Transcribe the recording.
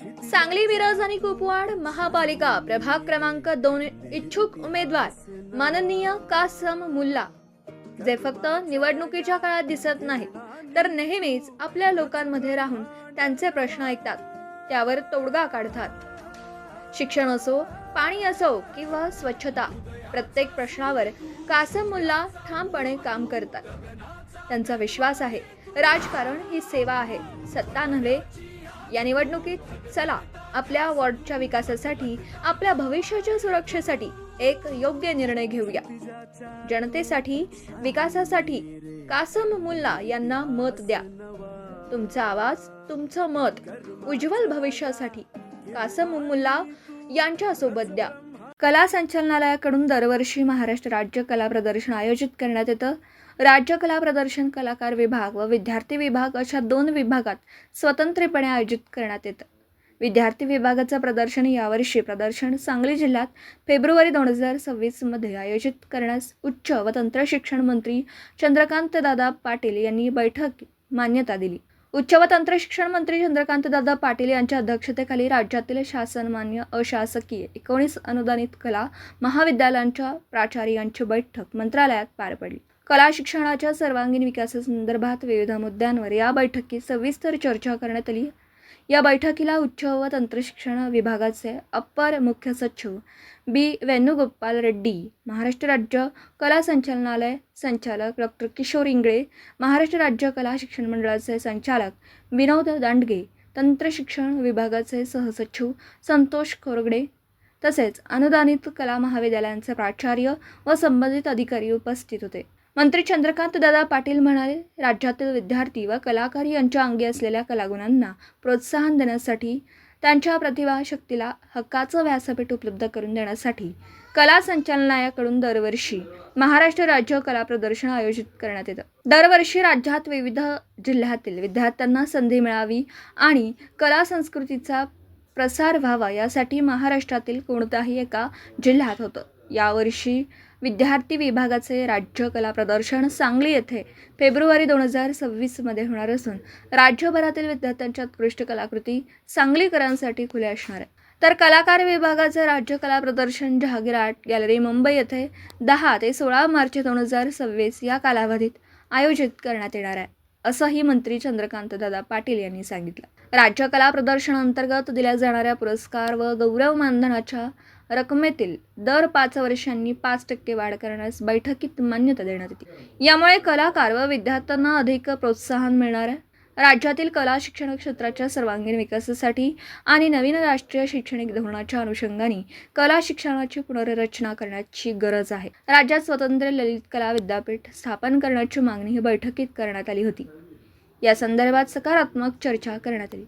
सांगली मिरज आणि कुपवाड महापालिका प्रभाग क्रमांक दोन इच्छुक उमेदवार माननीय कासम मुल्ला. जे फक्त निवडणुकीच्या काळात दिसत नाहीत तर नेहमीच आपल्या लोकांमध्ये राहून त्यांचे प्रश्न ऐकतात. त्यावर तोडगा काढतात. शिक्षण असो पाणी असो किंवा स्वच्छता प्रत्येक प्रश्नावर कासम मुल्ला ठामपणे काम करतात. त्यांचा विश्वास आहे. राजकारण ही सेवा आहे. सत्ता नव्हे या निवडणुकीत चला आपल्या वॉर्डच्या विकासासाठी आपल्या भविष्याच्या सुरक्षेसाठी एक योग्य निर्णय घेऊया. जनतेसाठी विकासासाठी कासम मुल्ला यांना मत द्या. तुमचा आवाज तुमचं मत उज्ज्वल भविष्यासाठी कासम मुल्ला यांच्या सोबत द्या. कला संचालनालयाकडून दरवर्षी महाराष्ट्र राज्य कला प्रदर्शन आयोजित करण्यात येतं. राज्य कला प्रदर्शन कलाकार विभाग व विद्यार्थी विभाग अशा दोन विभागात स्वतंत्रपणे आयोजित करण्यात येतं. विद्यार्थी विभागाचं प्रदर्शन यावर्षी प्रदर्शन सांगली जिल्ह्यात फेब्रुवारी दोन हजार सव्वीसमध्ये आयोजित करण्यास उच्च व तंत्रशिक्षण मंत्री चंद्रकांत दादा पाटील यांनी बैठक मान्यता दिली. उच्च व तंत्र शिक्षण मंत्री चंद्रकांत दादा पाटील यांच्या अध्यक्षतेखाली राज्यातील शासनमान्य अशासकीय एकोणीस अनुदानित कला महाविद्यालयांच्या प्राचार्यांची बैठक मंत्रालयात पार पडली. कला शिक्षणाच्या सर्वांगीण विकासासंदर्भात विविध मुद्द्यांवर या बैठकीत सविस्तर चर्चा करण्यात आली. या बैठकीला उच्च व तंत्रशिक्षण विभागाचे अप्पर मुख्य सचिव बी वेणुगोपाल रेड्डी महाराष्ट्र राज्य कला संचालनालय संचालक डॉक्टर किशोर इंगळे महाराष्ट्र राज्य कला शिक्षण मंडळाचे संचालक विनोद दांडगे तंत्रशिक्षण विभागाचे सहसचिव संतोष कोरगडे तसेच अनुदानित कला महाविद्यालयांचे प्राचार्य व संबंधित अधिकारी उपस्थित होते. मंत्री चंद्रकांत दादा पाटील म्हणाले राज्यातील विद्यार्थी व कलाकार यांच्या अंगी असलेल्या कलागुणांना प्रोत्साहन देण्यासाठी त्यांच्या प्रतिभाशक्तीला हक्काचं व्यासपीठ उपलब्ध करून देण्यासाठी कला संचालनालयाकडून दरवर्षी महाराष्ट्र राज्य कला प्रदर्शन आयोजित करण्यात येतं. दरवर्षी राज्यात विविध जिल्ह्यातील विद्यार्थ्यांना संधी मिळावी आणि कला संस्कृतीचा प्रसार व्हावा यासाठी महाराष्ट्रातील कोणत्याही एका जिल्ह्यात होतं. यावर्षी विद्यार्थी विभागाचे राज्य कला प्रदर्शन सांगली येथे फेब्रुवारी दोन हजार सव्वीसमध्ये होणार असून राज्यभरातील विद्यार्थ्यांच्या उत्कृष्ट कलाकृती सांगलीकरांसाठी खुल्या असणार आहे. तर कलाकार विभागाचे राज्य कला प्रदर्शन जहागीर आर्ट गॅलरी मुंबई येथे दहा ते सोळा मार्च दोन हजार सव्वीस या कालावधीत आयोजित करण्यात येणार आहे असंही मंत्री चंद्रकांत दादा पाटील यांनी सांगितलं. राज्य कला प्रदर्शनांतर्गत दिल्या जाणाऱ्या पुरस्कार व गौरव मानधनाच्या रकमेतील दर पाच वर्षांनी पाच टक्के वाढ करण्यास बैठकीत मान्यता देण्यात येते. यामुळे कलाकार व विद्यार्थ्यांना अधिक प्रोत्साहन मिळणार आहे. राज्यातील कला शिक्षण क्षेत्राच्या सर्वांगीण विकासासाठी आणि नवीन राष्ट्रीय शैक्षणिक धोरणाच्या अनुषंगाने कला शिक्षणाची पुनर्रचना करण्याची गरज आहे. राज्यात स्वतंत्र ललित कला विद्यापीठ स्थापन करण्याची मागणी ही बैठकीत करण्यात आली होती. या संदर्भात सकारात्मक चर्चा करण्यात आली.